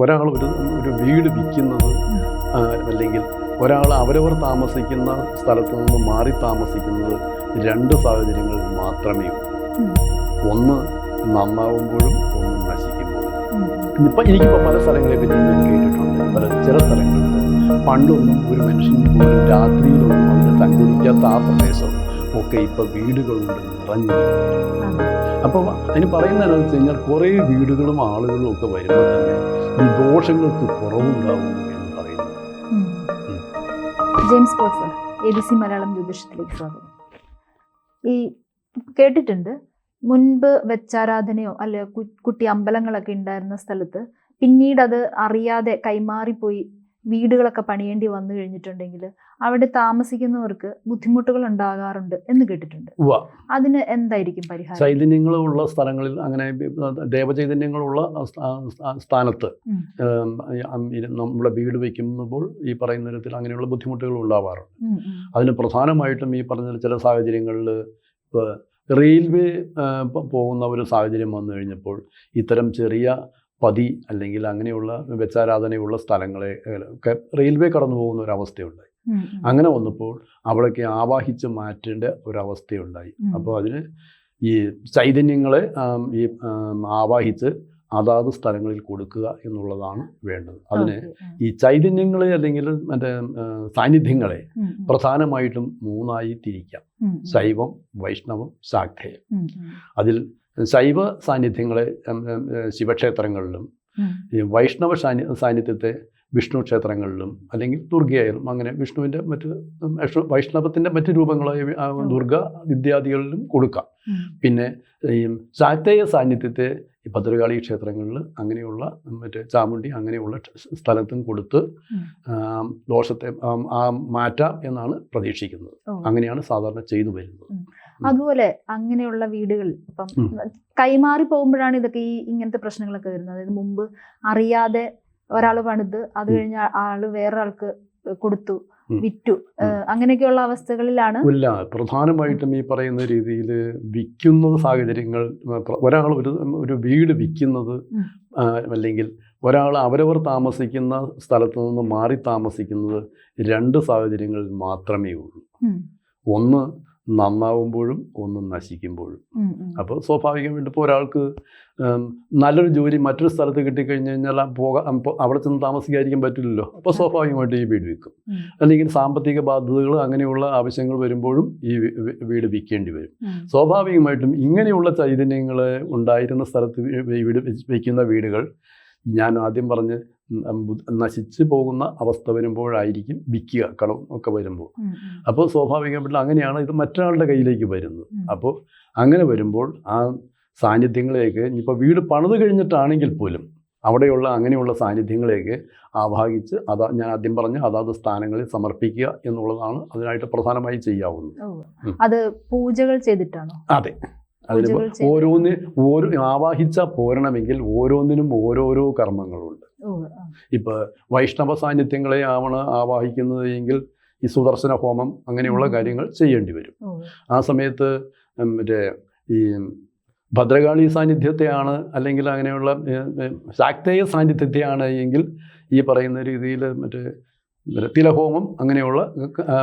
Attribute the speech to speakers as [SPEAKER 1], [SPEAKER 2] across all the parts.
[SPEAKER 1] ഒരാൾ ഒരു ഒരു വീട് വിൽക്കുന്നത് അല്ലെങ്കിൽ ഒരാൾ അവരവർ താമസിക്കുന്ന സ്ഥലത്ത് നിന്ന് മാറി താമസിക്കുന്നത് രണ്ട് സാഹചര്യങ്ങൾ മാത്രമേ ഒന്ന് നന്നാവുമ്പോഴും ഒന്ന് നശിക്കുമ്പോഴും. ഇപ്പം എനിക്കിപ്പോൾ പല സ്ഥലങ്ങളെ പറ്റി ഞാൻ കേട്ടിട്ടുണ്ട്. പല ചില സ്ഥലങ്ങളിൽ പണ്ടൊന്നും ഒരു മനുഷ്യൻ പോലും രാത്രിയിലൊന്നും വന്ന് സഞ്ചരിക്കാത്ത ആ പ്രദേശം ഒക്കെ ഇപ്പോൾ വീടുകളുണ്ട്
[SPEAKER 2] നിറഞ്ഞു.
[SPEAKER 1] അപ്പോൾ അതിന് പറയുന്നത് എന്താണെന്ന് വെച്ച് കഴിഞ്ഞാൽ കുറേ വീടുകളും ആളുകളും ഒക്കെ വരുമ്പോൾ തന്നെ ഈ ദോഷങ്ങൾക്ക് കുറവുണ്ടാവും എന്ന് പറയുന്നു.
[SPEAKER 2] James Paul sir A B C Malayalam ജ്യോതിഷത്തിലേക്ക് സ്വാഗതം ഈ കേട്ടിട്ടുണ്ട് മുൻപ് വെച്ചാരാധനയോ അല്ലെ കുട്ടി അമ്പലങ്ങളൊക്കെ ഉണ്ടായിരുന്ന സ്ഥലത്ത് പിന്നീട് അത് അറിയാതെ കൈമാറിപ്പോയി വീടുകളൊക്കെ പണിയേണ്ടി വന്നു കഴിഞ്ഞിട്ടുണ്ടെങ്കിൽ അവിടെ താമസിക്കുന്നവർക്ക് ബുദ്ധിമുട്ടുകൾ ഉണ്ടാകാറുണ്ട് എന്ന് കേട്ടിട്ടുണ്ട്. അതിന് എന്തായിരിക്കും പരിഹാരം
[SPEAKER 1] ചൈതന്യങ്ങളുള്ള സ്ഥലങ്ങളിൽ അങ്ങനെ ദേവചൈതന്യങ്ങളുള്ള സ്ഥാ- സ്ഥാ- സ്ഥാനത്ത് നമ്മുടെ വീട് വയ്ക്കുമ്പോൾ ഈ പറയുന്ന തരത്തിൽ അങ്ങനെയുള്ള ബുദ്ധിമുട്ടുകൾ ഉണ്ടാവാറുണ്ട്. അതിന് പ്രധാനമായിട്ടും ഈ പറഞ്ഞ ചില സാഹചര്യങ്ങളിൽ ഇപ്പോൾ റെയിൽവേ പോകുന്ന ഒരു സാഹചര്യം വന്നു കഴിഞ്ഞപ്പോൾ ഇത്തരം ചെറിയ പതി അല്ലെങ്കിൽ അങ്ങനെയുള്ള വെച്ചാരാധനയുള്ള സ്ഥലങ്ങളെ ഒക്കെ റെയിൽവേ കടന്നു പോകുന്ന ഒരു അവസ്ഥയുണ്ടായി
[SPEAKER 2] ഉം.
[SPEAKER 1] അങ്ങനെ വന്നപ്പോൾ അവിടേക്ക് ആവാഹിച്ച് മാറ്റേണ്ട ഒരവസ്ഥയുണ്ടായി. അപ്പോൾ അതിന് ഈ ചൈതന്യങ്ങളെ ഈ ആവാഹിച്ച് അതാത് സ്ഥലങ്ങളിൽ കൊടുക്കുക എന്നുള്ളതാണ് വേണ്ടത് അതിന് ഈ ചൈതന്യങ്ങളെ അല്ലെങ്കിൽ മറ്റേ സാന്നിധ്യങ്ങളെ. പ്രധാനമായിട്ടും മൂന്നായി തിരിക്കാം. ശൈവം വൈഷ്ണവം ശാക്തേയം. അതിൽ ശൈവ സാന്നിധ്യങ്ങളെ ശിവക്ഷേത്രങ്ങളിലും വൈഷ്ണവ സാന്നി സാന്നിധ്യത്തെ വിഷ്ണു ക്ഷേത്രങ്ങളിലും അല്ലെങ്കിൽ ദുർഗയായാലും അങ്ങനെ വിഷ്ണുവിന്റെ മറ്റ് വിഷ്ണു വൈഷ്ണവത്തിന്റെ മറ്റ് രൂപങ്ങളായ ദുർഗ വിദ്യാദികളിലും കൊടുക്കാം. പിന്നെ ഈ ശാക്തേയ സാന്നിധ്യത്തെ ഈ ഭദ്രകാളി ക്ഷേത്രങ്ങളിൽ അങ്ങനെയുള്ള മറ്റേ ചാമുണ്ടി അങ്ങനെയുള്ള സ്ഥലത്തും കൊടുത്ത്. ദോഷത്തെ ആ മാറ്റാം എന്നാണ് പ്രതീക്ഷിക്കുന്നത്. അങ്ങനെയാണ് സാധാരണ ചെയ്തു വരുന്നത്.
[SPEAKER 2] അതുപോലെ അങ്ങനെയുള്ള വീടുകൾ ഇപ്പം കൈമാറി പോകുമ്പോഴാണ് ഇതൊക്കെ ഈ ഇങ്ങനത്തെ പ്രശ്നങ്ങളൊക്കെ വരുന്നത്. അതായത് മുമ്പ് അറിയാതെ ഒരാൾ പണിത് അത്. കഴിഞ്ഞ ആൾ വേറൊരാൾക്ക് കൊടുത്തു. വിറ്റു. അങ്ങനെയൊക്കെയുള്ള അവസ്ഥകളിലാണ്
[SPEAKER 1] ഇല്ല പ്രധാനമായിട്ടും ഈ പറയുന്ന രീതിയിൽ വിൽക്കുന്ന സാഹചര്യങ്ങൾ ഒരാൾ ഒരു ഒരു വീട് വിൽക്കുന്നത് അല്ലെങ്കിൽ ഒരാൾ അവരവർ താമസിക്കുന്ന സ്ഥലത്ത് നിന്ന് മാറി താമസിക്കുന്നത് രണ്ട് സാഹചര്യങ്ങളിൽ മാത്രമേ ഉള്ളൂ. ഒന്ന് നന്നാവുമ്പോഴും ഒന്ന് നശിക്കുമ്പോഴും. അപ്പോൾ സ്വാഭാവികമായിട്ട് ഇപ്പോൾ ഒരാൾക്ക് നല്ലൊരു ജോലി മറ്റൊരു സ്ഥലത്ത് കിട്ടിക്കഴിഞ്ഞ് കഴിഞ്ഞാൽ പോകാം പോകാൻ അവിടെ ചെന്ന് താമസിക്കാതിരിക്കാൻ പറ്റില്ലല്ലോ. അപ്പോൾ സ്വാഭാവികമായിട്ട് ഈ വീട് വിൽക്കും. അല്ലെങ്കിൽ സാമ്പത്തിക ബാധ്യതകൾ അങ്ങനെയുള്ള ആവശ്യങ്ങൾ വരുമ്പോഴും ഈ വീട് വിൽക്കേണ്ടി വരും. സ്വാഭാവികമായിട്ടും ഇങ്ങനെയുള്ള ചൈതന്യങ്ങൾ ഉണ്ടായിരുന്ന സ്ഥലത്ത് വീട് വയ്ക്കുന്ന വീടുകൾ ഞാൻ ആദ്യം പറഞ്ഞ് നശിച്ചു പോകുന്ന അവസ്ഥ വരുമ്പോഴായിരിക്കും വിൽക്കുക കടം ഒക്കെ വരുമ്പോൾ. അപ്പോൾ സ്വാഭാവികമായിട്ടും അങ്ങനെയാണ് ഇത് മറ്റൊരാളുടെ കയ്യിലേക്ക് വരുന്നത്. അപ്പോൾ അങ്ങനെ വരുമ്പോൾ ആ സാന്നിധ്യങ്ങളെയൊക്കെ ഇനിയിപ്പോൾ വീട് പണിത് കഴിഞ്ഞിട്ടാണെങ്കിൽ പോലും അവിടെയുള്ള അങ്ങനെയുള്ള സാന്നിധ്യങ്ങളെയൊക്കെ ആവാഹിച്ച് അതാ ഞാൻ ആദ്യം പറഞ്ഞ അതാത് സ്ഥാനങ്ങളിൽ സമർപ്പിക്കുക എന്നുള്ളതാണ് അതിനായിട്ട് പ്രധാനമായി ചെയ്യാവുന്നത്.
[SPEAKER 2] അത് പൂജകൾ ചെയ്തിട്ടാണോ?
[SPEAKER 1] അതെ. അതിന് ഓരോന്ന് ഓരോ ആവാഹിച്ച പോരണമെങ്കിൽ ഓരോന്നിനും ഓരോരോ കർമ്മങ്ങളുണ്ട്. ഇപ്പൊ വൈഷ്ണവ സാന്നിധ്യങ്ങളെ ആവണ ആവാഹിക്കുന്നത് എങ്കിൽ ഈ സുദർശന ഹോമം അങ്ങനെയുള്ള കാര്യങ്ങൾ ചെയ്യേണ്ടി വരും. ആ സമയത്ത് മറ്റേ ഈ ഭദ്രകാളി സാന്നിധ്യത്തെയാണ് അല്ലെങ്കിൽ അങ്ങനെയുള്ള ശാക്തേയ സാന്നിധ്യത്തെയാണ് എങ്കിൽ ഈ പറയുന്ന രീതിയിൽ മറ്റേ തിലഹോമം അങ്ങനെയുള്ള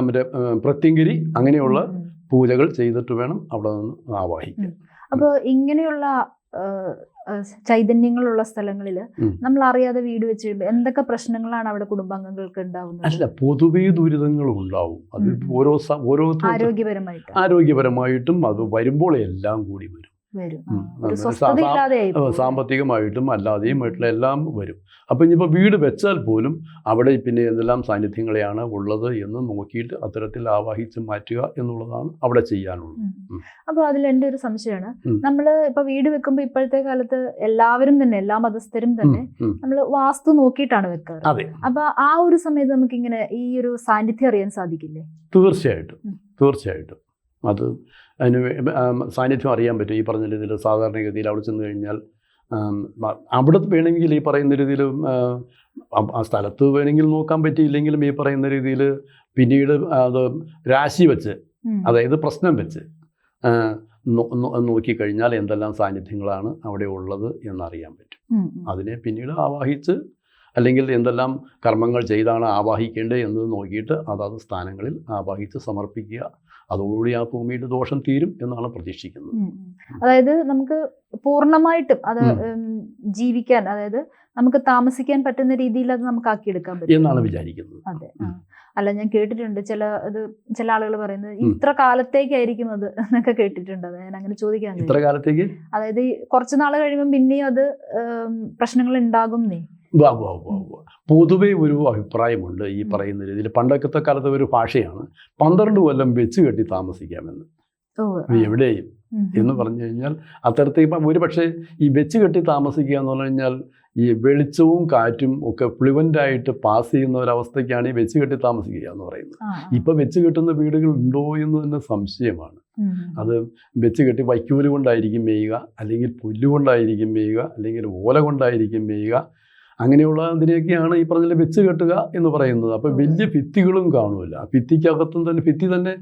[SPEAKER 1] മറ്റേ പ്രത്യങ്കിരി അങ്ങനെയുള്ള. പൂജകൾ ചെയ്തിട്ട് വേണം അവിടെ നിന്ന് ആവാഹിക്കാൻ.
[SPEAKER 2] അപ്പോൾ ഇങ്ങനെയുള്ള ചൈതന്യങ്ങളുള്ള സ്ഥലങ്ങളിൽ നമ്മൾ അറിയാതെ വീട് വെച്ച് എന്തൊക്കെ പ്രശ്നങ്ങളാണ് അവിടെ കുടുംബാംഗങ്ങൾക്ക് ഉണ്ടാവുന്നത്?
[SPEAKER 1] അല്ല പൊതുവേ ദുരിതങ്ങൾ ഉണ്ടാവും. അത് ഓരോ ഓരോ
[SPEAKER 2] ആരോഗ്യപരമായിട്ട്.
[SPEAKER 1] ആരോഗ്യപരമായിട്ടും അത് വരുമ്പോൾ എല്ലാം കൂടി വരും.
[SPEAKER 2] വരും.
[SPEAKER 1] സാമ്പത്തികമായിട്ടും അല്ലാതെയും എല്ലാം വരും. അപ്പം ഇനിയിപ്പോൾ വീട് വെച്ചാൽ പോലും അവിടെ പിന്നെ എന്തെല്ലാം സാന്നിധ്യങ്ങളെയാണ് ഉള്ളത് എന്ന് നോക്കിയിട്ട് അത്തരത്തിൽ ആവാഹിച്ച് മാറ്റുക എന്നുള്ളതാണ് അവിടെ ചെയ്യാനുള്ളത്.
[SPEAKER 2] ഉം.
[SPEAKER 1] ഉം.
[SPEAKER 2] അപ്പൊ അതിൽ എന്റെ ഒരു സംശയമാണ്.
[SPEAKER 1] നമ്മൾ
[SPEAKER 2] നമ്മൾ ഇപ്പൊ വീട് വെക്കുമ്പോൾ ഇപ്പോഴത്തെ കാലത്ത് എല്ലാവരും തന്നെ എല്ലാ മതസ്ഥരും തന്നെ. നമ്മൾ വാസ്തു നോക്കിയിട്ടാണ് വെക്കാറ്.
[SPEAKER 1] അതെ.
[SPEAKER 2] അപ്പൊ ആ ഒരു സമയത്ത് നമുക്ക് ഇങ്ങനെ ഈ ഒരു സാന്നിധ്യം അറിയാൻ സാധിക്കില്ലേ?
[SPEAKER 1] തീർച്ചയായിട്ടും. തീർച്ചയായിട്ടും. അത് അതിന് സാന്നിധ്യം അറിയാൻ പറ്റും. ഈ പറഞ്ഞ രീതിയിൽ സാധാരണഗതിയിൽ അവിടെ ചെന്ന് കഴിഞ്ഞാൽ അവിടെ വേണമെങ്കിൽ ഈ പറയുന്ന രീതിയിൽ ആ സ്ഥലത്ത് വേണമെങ്കിൽ നോക്കാൻ പറ്റിയില്ലെങ്കിലും ഈ പറയുന്ന രീതിയിൽ പിന്നീട് അത് രാശി വെച്ച് അതായത് പ്രശ്നം വെച്ച് നോക്കിക്കഴിഞ്ഞാൽ എന്തെല്ലാം സാന്നിധ്യങ്ങളാണ് അവിടെ ഉള്ളത് എന്നറിയാൻ പറ്റും. അതിനെ പിന്നീട് ആവാഹിച്ച് അല്ലെങ്കിൽ എന്തെല്ലാം കർമ്മങ്ങൾ ചെയ്താണ് ആവാഹിക്കേണ്ടത് എന്ന് നോക്കിയിട്ട് അതാത് സ്ഥാനങ്ങളിൽ ആവാഹിച്ച് സമർപ്പിക്കുക അതോടുകൂടി ആ ഭൂമിയുടെ ദോഷം തീരും എന്നാണ് പ്രതീക്ഷിക്കുന്നത്.
[SPEAKER 2] അതായത് നമുക്ക് പൂർണമായിട്ടും അത് ജീവിക്കാൻ അതായത് നമുക്ക് താമസിക്കാൻ പറ്റുന്ന രീതിയിൽ അത് നമുക്ക് ആക്കിയെടുക്കാൻ പറ്റും
[SPEAKER 1] എന്നാണ് വിചാരിക്കുന്നത്
[SPEAKER 2] അതെ അല്ല ഞാൻ കേട്ടിട്ടുണ്ട് ചില ഇത് ചില ആളുകൾ പറയുന്നത്. ഇത്ര കാലത്തേക്കായിരിക്കും അത് എന്നൊക്കെ കേട്ടിട്ടുണ്ട് അത് ഞാൻ അങ്ങനെ ചോദിക്കാൻ
[SPEAKER 1] ഇത്ര. കാലത്തേക്ക്
[SPEAKER 2] അതായത് കുറച്ച് നാൾ കഴിയുമ്പോൾ പിന്നെയും അത് പ്രശ്നങ്ങൾ ഉണ്ടാകും നീ.
[SPEAKER 1] പൊതുവേ ഒരു അഭിപ്രായമുണ്ട് ഈ. പറയുന്ന രീതിയിൽ. പണ്ടൊക്കത്തെ കാലത്തെ ഒരു ഭാഷയാണ് പന്ത്രണ്ട് കൊല്ലം വെച്ച് കെട്ടി താമസിക്കാമെന്ന്. എവിടെയും എന്ന് പറഞ്ഞു കഴിഞ്ഞാൽ അത്തരത്തിൽ ഇപ്പം ഒരു പക്ഷേ ഈ വെച്ച് കെട്ടി താമസിക്കുക എന്ന് പറഞ്ഞു കഴിഞ്ഞാൽ ഈ വെളിച്ചവും കാറ്റും ഒക്കെ ഫ്ലുവന്റായിട്ട് പാസ് ചെയ്യുന്ന ഒരവസ്ഥയ്ക്കാണ് ഈ വെച്ച് കെട്ടി താമസിക്കുക എന്ന് പറയുന്നത്. ഇപ്പം വെച്ച് കെട്ടുന്ന വീടുകൾ ഉണ്ടോ എന്ന് തന്നെ സംശയമാണ്. അത് വെച്ച് കെട്ടി വൈക്കോൽ കൊണ്ടായിരിക്കും മേയുക അല്ലെങ്കിൽ പുല്ലുകൊണ്ടായിരിക്കും മേയുക അല്ലെങ്കിൽ ഓല കൊണ്ടായിരിക്കും മേയുക അങ്ങനെയുള്ള ഇതിനെയൊക്കെയാണ് ഈ പറഞ്ഞ വെച്ച് കെട്ടുക എന്ന് പറയുന്നത്. അപ്പോൾ വലിയ ഭിത്തികളും കാണുമല്ല ആ ഭിത്തിക്കകത്തും തന്നെ ഭിത്തി തന്നെ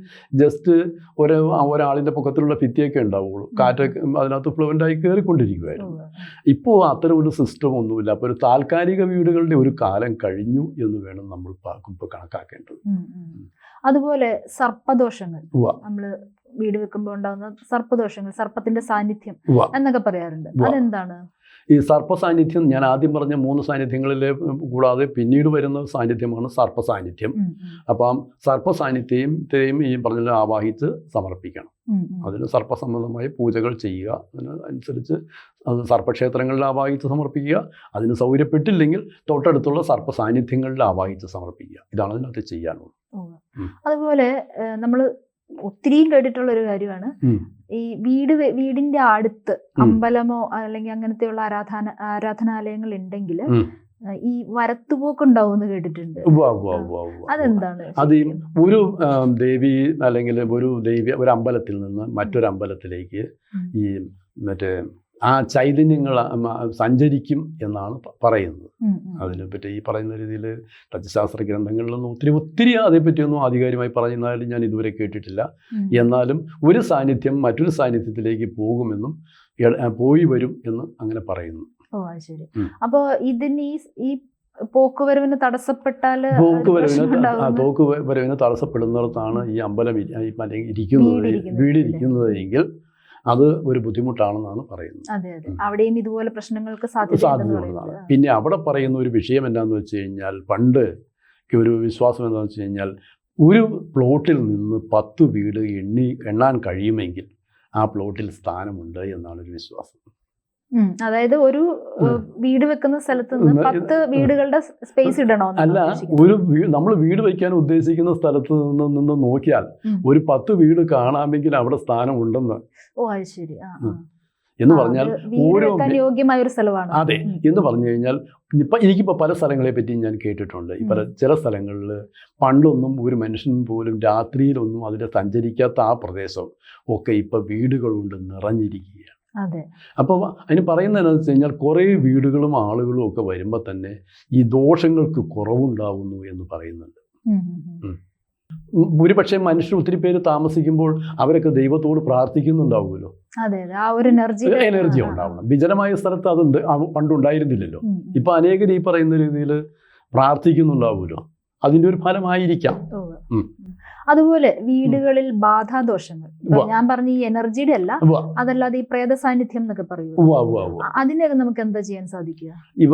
[SPEAKER 1] ജസ്റ്റ് ഒരു ഒരാളിന്റെ പൊക്കത്തിലുള്ള ഭിത്തിയൊക്കെ ഉണ്ടാവുള്ളൂ. കാറ്റൊക്കെ അതിനകത്ത് ഫ്ലുവന്റായി കയറിക്കൊണ്ടിരിക്കുമായിരുന്നു ഇപ്പോൾ അത്തരം ഒരു സിസ്റ്റം ഒന്നുമില്ല. അപ്പോൾ ഒരു താൽക്കാലിക വീടുകളുടെ ഒരു കാലം കഴിഞ്ഞു എന്ന് വേണം നമ്മൾ ഇപ്പോൾ കണക്കാക്കേണ്ടത്.
[SPEAKER 2] അതുപോലെ സർപ്പദോഷങ്ങൾ. നമ്മൾ വീട് വെക്കുമ്പോൾ ഉണ്ടാകുന്ന സർപ്പദോഷങ്ങൾ സർപ്പത്തിന്റെ സാന്നിധ്യം എന്നൊക്കെ പറയാറുണ്ട്. അതെന്താണ്?
[SPEAKER 1] ഈ സർപ്പ സാന്നിധ്യം ഞാൻ ആദ്യം പറഞ്ഞ മൂന്ന് സാന്നിധ്യങ്ങളിൽ കൂടാതെ പിന്നീട് വരുന്ന സാന്നിധ്യമാണ് സർപ്പ സാന്നിധ്യം അപ്പം സർപ്പ സാന്നിധ്യത്തെയും ഈ പറഞ്ഞ ആവാഹിച്ച് സമർപ്പിക്കണം. അതിന് സർപ്പസംബന്ധമായ പൂജകൾ ചെയ്യുക. അതിനനുസരിച്ച് അത് സർപ്പക്ഷേത്രങ്ങളിൽ ആവാഹിച്ച് സമർപ്പിക്കുക. അതിന് സൗകര്യപ്പെട്ടില്ലെങ്കിൽ തൊട്ടടുത്തുള്ള സർപ്പ സാന്നിധ്യങ്ങളിൽ ആവാഹിച്ച് സമർപ്പിക്കുക. ഇതാണ് അതിനകത്ത് ചെയ്യാനുള്ളത്.
[SPEAKER 2] അതുപോലെ നമ്മൾ ഒത്തിരിയും കേട്ടിട്ടുള്ള ഒരു കാര്യമാണ്. ഈ വീട് വീടിന്റെ അടുത്ത് അമ്പലമോ അല്ലെങ്കിൽ അങ്ങനത്തെയുള്ള ആരാധന ആരാധനാലയങ്ങൾ ഉണ്ടെങ്കിൽ. ഈ വരത്തുപോക്ക് ഉണ്ടാവും കേട്ടിട്ടുണ്ട്. അതെന്താണ്
[SPEAKER 1] അത് ഒരു ദേവി അല്ലെങ്കിൽ ഒരു ദേവി ഒരു അമ്പലത്തിൽ നിന്ന് മറ്റൊരു അമ്പലത്തിലേക്ക് ഈ മറ്റേ ആ ചൈതന്യങ്ങൾ സഞ്ചരിക്കും എന്നാണ് പറയുന്നത്. അതിനെപ്പറ്റി ഈ പറയുന്ന രീതിയിൽ തത്വശാസ്ത്ര ഗ്രന്ഥങ്ങളിലൊന്നും ഒത്തിരി ഒത്തിരി അതേപ്പറ്റിയൊന്നും ആധികാരികമായി പറഞ്ഞാലും ഞാൻ ഇതുവരെ കേട്ടിട്ടില്ല. എന്നാലും ഒരു സാന്നിധ്യം മറ്റൊരു സാന്നിധ്യത്തിലേക്ക് പോകുമെന്നും പോയി വരും എന്ന് അങ്ങനെ പറയുന്നു.
[SPEAKER 2] ഓ ശരി.
[SPEAKER 1] അപ്പോൾ
[SPEAKER 2] അപ്പൊ ഇതിന് ഈ പോക്കുവരവിന് തടസ്സപ്പെട്ടാൽ
[SPEAKER 1] തോക്ക് വരവിന്
[SPEAKER 2] പ്രശ്നം
[SPEAKER 1] ആ
[SPEAKER 2] ഉണ്ടാവുമെന്ന്
[SPEAKER 1] തോക്ക് വ- വരവിന് തടസ്സപ്പെടുന്നിടത്താണ് ഈ അമ്പലം ഇരിക്കുന്നത്.
[SPEAKER 2] വീടിരിക്കുന്നത്
[SPEAKER 1] എങ്കിൽ അത് ഒരു ബുദ്ധിമുട്ടാണെന്നാണ് പറയുന്നത്.
[SPEAKER 2] അതെ അതെ. അവിടെയും ഇതുപോലെ പ്രശ്നങ്ങൾക്ക്
[SPEAKER 1] സാധ്യതയുള്ളതാണ്. പിന്നെ അവിടെ പറയുന്ന ഒരു വിഷയം എന്താണെന്ന് വെച്ച് കഴിഞ്ഞാൽ പണ്ട് ഒരു വിശ്വാസം എന്താണെന്ന് വെച്ച് കഴിഞ്ഞാൽ ഒരു പ്ലോട്ടിൽ നിന്ന് പത്ത് വീട് എണ്ണി എണ്ണാൻ കഴിയുമെങ്കിൽ ആ പ്ലോട്ടിൽ സ്ഥാനമുണ്ട് എന്നാണ് ഒരു വിശ്വാസം.
[SPEAKER 2] അതായത് ഒരു വീട് വെക്കുന്ന സ്ഥലത്ത് നിന്ന്. പത്ത് വീടുകളുടെ സ്പേസ് ഇടണോ
[SPEAKER 1] അല്ല ഒരു നമ്മൾ വീട് വെക്കാൻ ഉദ്ദേശിക്കുന്ന സ്ഥലത്ത് നിന്ന് നിന്ന് നോക്കിയാൽ ഒരു പത്ത് വീട് കാണാമെങ്കിൽ അവിടെ സ്ഥാനം ഉണ്ടെന്ന്
[SPEAKER 2] ഓ അത് ശരി.
[SPEAKER 1] എന്ന് പറഞ്ഞാൽ ഓരോ
[SPEAKER 2] യോഗ്യമായ ഒരു സ്ഥലമാണ്.
[SPEAKER 1] അതെ എന്ന് പറഞ്ഞു കഴിഞ്ഞാൽ ഇപ്പം എനിക്കിപ്പോൾ പല സ്ഥലങ്ങളെ പറ്റി ഞാൻ കേട്ടിട്ടുണ്ട്. പല ചില സ്ഥലങ്ങളിൽ പണ്ടൊന്നും ഒരു മനുഷ്യൻ പോലും രാത്രിയിലൊന്നും അതിൽ സഞ്ചരിക്കാത്ത ആ പ്രദേശം ഒക്കെ ഇപ്പം വീടുകൾ കൊണ്ട് നിറഞ്ഞിരിക്കുകയാണ്.
[SPEAKER 2] അതെ.
[SPEAKER 1] അപ്പം അതിന് പറയുന്നത് എന്താണെന്ന് വെച്ച് കഴിഞ്ഞാൽ കുറേ വീടുകളും ആളുകളും ഒക്കെ വരുമ്പോൾ തന്നെ ഈ ദോഷങ്ങൾക്ക് കുറവുണ്ടാവുന്നു എന്ന് പറയുന്നുണ്ട്. ഭൂരിപക്ഷം മനുഷ്യർ ഒത്തിരി പേര് താമസിക്കുമ്പോൾ അവരൊക്കെ ദൈവത്തോട് പ്രാർത്ഥിക്കുന്നുണ്ടാവുമല്ലോ.
[SPEAKER 2] എനർജി
[SPEAKER 1] ഉണ്ടാവണം. വിജനമായ സ്ഥലത്ത് അത് പണ്ടുണ്ടായിരുന്നില്ലല്ലോ. ഇപ്പൊ അനേകർ ഈ പറയുന്ന രീതിയിൽ പ്രാർത്ഥിക്കുന്നുണ്ടാവുമല്ലോ. അതിന്റെ ഒരു ഫലമായിരിക്കാം.
[SPEAKER 2] അതുപോലെ വീടുകളിൽ ബാധാദോഷങ്ങൾ. ഞാൻ പറഞ്ഞ ഈ എനർജിയുടെ അല്ല അതല്ലാതെ ഈ പ്രേത സാന്നിധ്യം എന്നൊക്കെ പറയൂ. അതിനൊക്കെ നമുക്ക് എന്താ ചെയ്യാൻ സാധിക്കുക?
[SPEAKER 1] ഇവ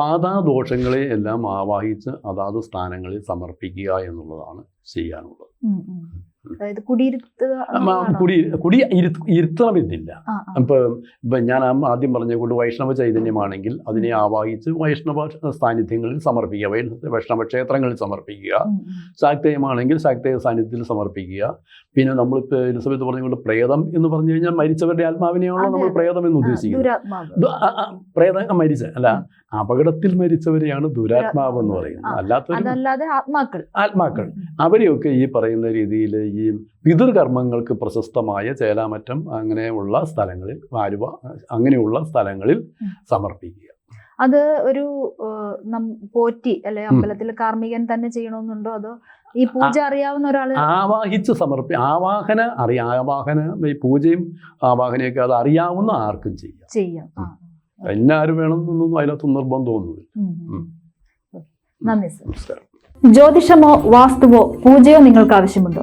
[SPEAKER 1] ബാധാദോഷങ്ങളെ എല്ലാം ആവാഹിച്ച് അതാത് സ്ഥാനങ്ങളിൽ സമർപ്പിക്കുക എന്നുള്ളതാണ് ചെയ്യാനുള്ളത്.
[SPEAKER 2] അതായത്?
[SPEAKER 1] കുടി കുടി ഇരുത്തണമെന്നില്ല. ഇപ്പം ഞാൻ ആദ്യം പറഞ്ഞ കൊണ്ട് വൈഷ്ണവ ചൈതന്യമാണെങ്കിൽ അതിനെ ആവാഹിച്ച് വൈഷ്ണവ സാന്നിധ്യങ്ങളിൽ സമർപ്പിക്കുക വൈഷ്ണവ ക്ഷേത്രങ്ങളിൽ സമർപ്പിക്കുക. ശാക്തേയമാണെങ്കിൽ ശാക്തേയ സാന്നിധ്യത്തിൽ സമർപ്പിക്കുക. പിന്നെ നമ്മളിപ്പോൾ എലിസബത്ത് പറഞ്ഞുകൊണ്ട് പ്രേതം എന്ന് പറഞ്ഞു കഴിഞ്ഞാൽ മരിച്ചവരുടെ
[SPEAKER 2] ആത്മാവിനെയാണോ
[SPEAKER 1] നമ്മൾ. പ്രേതം എന്ന് ഉദ്ദേശിക്കുന്നത്. പ്രേതം മരിച്ച അല്ല അപകടത്തിൽ മരിച്ചവരെയാണ് ദുരാത്മാവ്. എന്ന് പറയുന്നത്
[SPEAKER 2] അല്ലാത്ത ആത്മാക്കൾ.
[SPEAKER 1] ആത്മാക്കൾ. അവരെയൊക്കെ ഈ പറയുന്ന രീതിയിൽ ഈ പിതൃകർമ്മങ്ങൾക്ക് പ്രശസ്തമായ ചേലാമറ്റം അങ്ങനെയുള്ള സ്ഥലങ്ങളിൽ ആലുവ അങ്ങനെയുള്ള സ്ഥലങ്ങളിൽ സമർപ്പിക്കുക.
[SPEAKER 2] അത് ഒരു പോറ്റി അല്ലെ അമ്പലത്തിൽ കാർമ്മികൻ തന്നെ ചെയ്യണമെന്നുണ്ടോ അതോ ഈ പൂജ അറിയാവുന്ന ഒരാൾ
[SPEAKER 1] ആവാഹിച്ച് സമർപ്പി ആവാഹന അറിയാം ആവാഹന ഈ പൂജയും ആവാഹനയൊക്കെ അത് അറിയാവുന്ന ആർക്കും ചെയ്യാം.
[SPEAKER 2] ചെയ്യാം.
[SPEAKER 1] എല്ലാവരും വേണമെന്നൊന്നും അതിനകത്ത് നിർബന്ധമൊന്നുമില്ല. ഉം.
[SPEAKER 2] നന്ദി സർ.
[SPEAKER 1] നമസ്കാരം.
[SPEAKER 2] ജ്യോതിഷമോ വാസ്തുവോ പൂജയോ നിങ്ങൾക്ക് ആവശ്യമുണ്ടോ